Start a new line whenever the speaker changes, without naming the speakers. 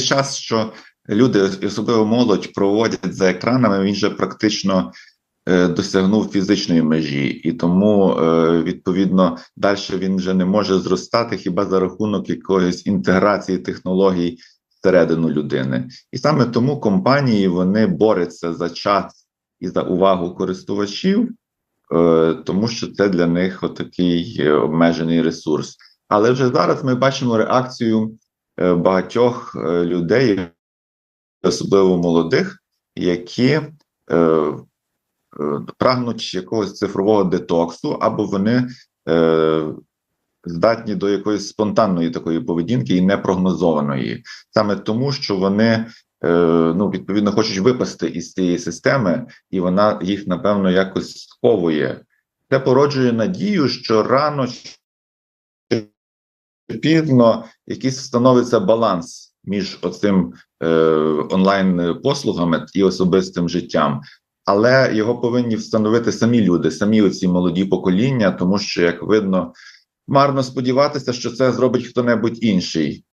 час, що люди, особливо молодь, проводять за екранами, він вже практично е, досягнув фізичної межі, і тому е, відповідно далі він вже не може зростати хіба за рахунок якоїсь інтеграції технологій всередину людини. І саме тому компанії вони борються за час і за увагу користувачів, е, тому що це для них отакий е, обмежений ресурс. Але вже зараз ми бачимо реакцію багатьох е, людей, особливо молодих, які е, е, прагнуть якогось цифрового детоксу, або вони е, здатні до якоїсь спонтанної такої поведінки і непрогнозованої, саме тому, що вони е, ну відповідно хочуть випасти із цієї системи, і вона їх напевно якось сховує. Це породжує надію, що рано пізно якийсь встановиться баланс між оцим е, онлайн послугами і особистим життям. Але його повинні встановити самі люди, самі оці молоді покоління, тому що, як видно, марно сподіватися, що це зробить хто-небудь інший.